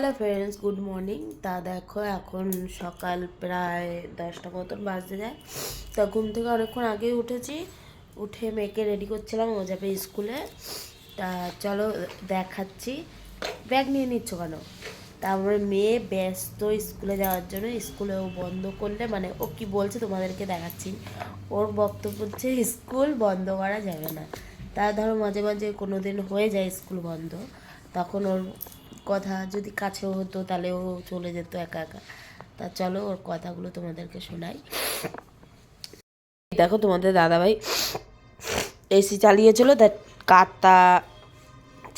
Hello friends good morning তা দেখো, এখন সকাল প্রায় দশটা মতন বাজতে যায়। তা ঘুম থেকে অনেকক্ষণ আগেই উঠেছি। উঠে মেয়েকে রেডি করছিলাম, ও যাবে স্কুলে। তা চলো দেখাচ্ছি। ব্যাগ নিয়ে নিচ্ছ কেন? তারপরে মেয়ে ব্যস্ত স্কুলে যাওয়ার জন্য স্কুলে ও বন্ধ করলে মানে ও কি বলছে তোমাদেরকে দেখাচ্ছি। ওর বক্তব্য হচ্ছে, স্কুল বন্ধ করা যাবে না। তা ধরো মাঝে মাঝে কোনো দিন হয়ে যায় স্কুল বন্ধ, তখন ওর কথা যদি কাছেও হতো তাহলে ও চলে যেত একা একা। তা চলো ওর কথাগুলো তোমাদেরকে শোনাই। দেখো তোমাদের দাদাভাই এসি চালিয়েছিল, তা কাতা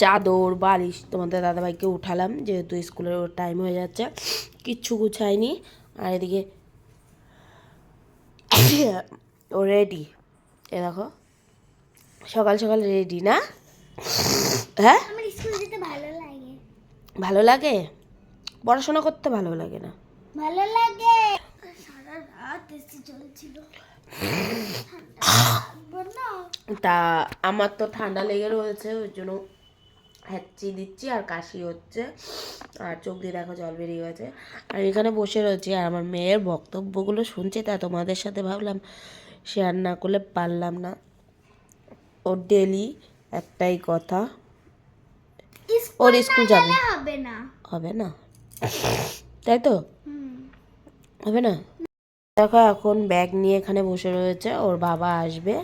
চাদর, বালিশ তোমাদের দাদাভাইকে উঠালাম, যেহেতু স্কুলের ওর টাইম হয়ে যাচ্ছে, কিচ্ছু গুছায়নি। আর এদিকে ও রেডি এ দেখো, সকাল সকাল রেডি না? হ্যাঁ আমার স্কুল যেতে ভালো লাগে ভালো লাগে? পড়াশোনা করতে ভালো লাগে না? ভালো লাগে। সারা রাত এসি চলছিল তা আমার তো ঠান্ডা লেগে রয়েছে ওই জন্য হ্যাচি দিচ্ছি আর কাশি হচ্ছে। আর চোখ দিয়ে দেখো জল বেরিয়ে গেছে। আর এখানে বসে রয়েছি আর আমার মেয়ের বক্তব্যগুলো শুনছি তা তোমাদের সাথে ভাবলাম শেয়ার না করলে পারলাম না। ওর ডেলি একটাই কথা। ওর স্কুল যাবে। হবে না। হবে না? তাই তো? হবে না? দেখো এখন ব্যাগ নিয়ে এখানে বসে রয়েছে ওর বাবা আসবে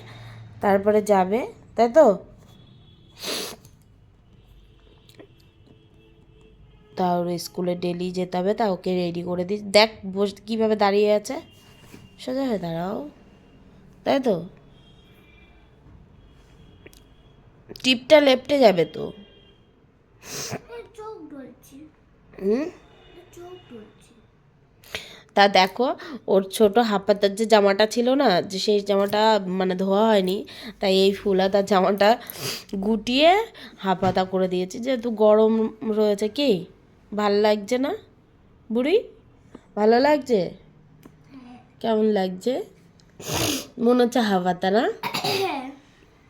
তারপরে যাবে তাই তো? তা ওর স্কুলে ডেলি যেতে হবে তা ওকে রেডি করে দিস। দেখ বস কীভাবে দাঁড়িয়ে আছে। সোজা হয়ে দাঁড়াও। তাই তো? টিপটা লেপটে যাবে তো এ চোখ ডলছে হুম? তা দেখো ওর ছোট হাফাতার যে জামাটা ছিল না যে সেই জামাটা মানে ধোয়া হয়নি তাই এই ফুলা তার জামাটা গুটিয়ে হাফাতা করে দিয়েছি। যেহেতু গরম রয়েছে কি? ভালো লাগছে না? বুড়ি ভালো লাগছে? কেমন লাগছে? মনে হচ্ছে হাফাতা না?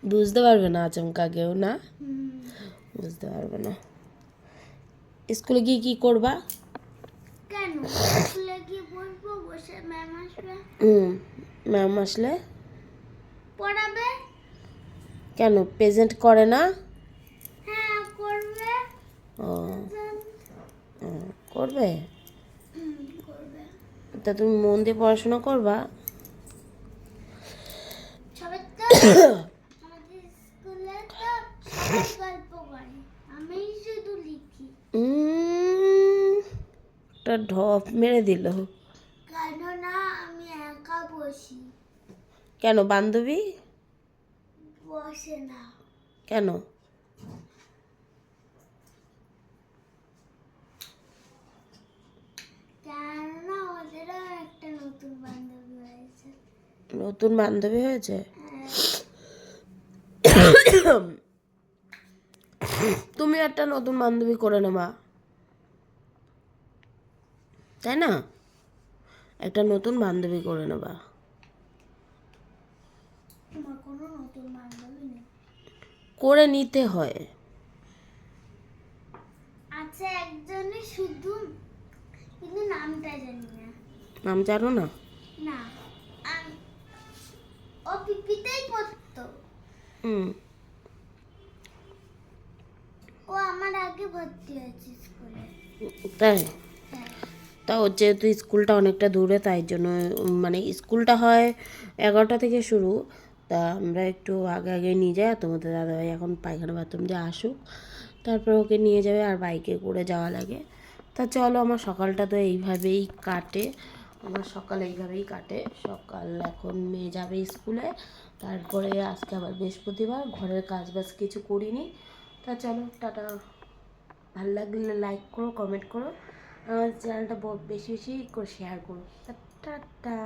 বুঝতে পারবে না আচমকা কেউ না? বুঝতে পারবে না। স্কুলে গিয়ে কি করবা? কেন? স্কুলে গিয়ে বসবো বসে ম্যাম আসবে। হুম ম্যাম আসলে? পড়াবে? কেন প্রেজেন্ট করে না? হ্যাঁ করবে। ও করবে? করবে। তা তুমি মন দিয়ে পড়াশোনা করবা? সবাই তো আমাদের স্কুলে তো সবাই গল্প করে আমি শুধু লিখি উম, একটা ঢপ মেরে দিল। কেননা আমি একা বসি। কেন বান্ধবী? বসে না। কেন? বান্ধবী হয়েছে। নতুন বান্ধবী হয়েছে? হ্যাঁ, তুমি একটা নতুন বান্ধবী করে নেবা তাই না? একটা নতুন বান্ধবী করে নেবা। করে নিতে হয়। আছে একজনের শুধু কিন্তু নামটা জানি না। নাম জানো না? না ও পিপিতেই পড়তো। হুম। ও আমার আগে ভর্তি হয়েছে স্কুলে। তাই? তা ওর যেহেতু স্কুলটা অনেকটা দূরে, তাই জন্য মানে স্কুলটা হয় এগারোটা থেকে শুরু। তা আমরা একটু আগে আগে নিয়ে যাই আর তোমাদের দাদাভাই এখন পায়খানা বাথরুম যে আসুক। তারপর ওকে নিয়ে যাবে আর বাইকে করে যাওয়া লাগে। তা চলো আমার সকালটা তো এইভাবেই কাটে। আমার সকাল এইভাবেই কাটে। সকাল এখন মেয়ে যাবে স্কুলে। তারপরে আজকে আবার বৃহস্পতিবার, ঘরের কাজ বাজ কিছু করিনি। তা চলো, টাটা। ভালো লাগলে লাইক করো কমেন্ট করো। আমার চ্যানেলটা বেশি বেশি করে শেয়ার করুন টাটা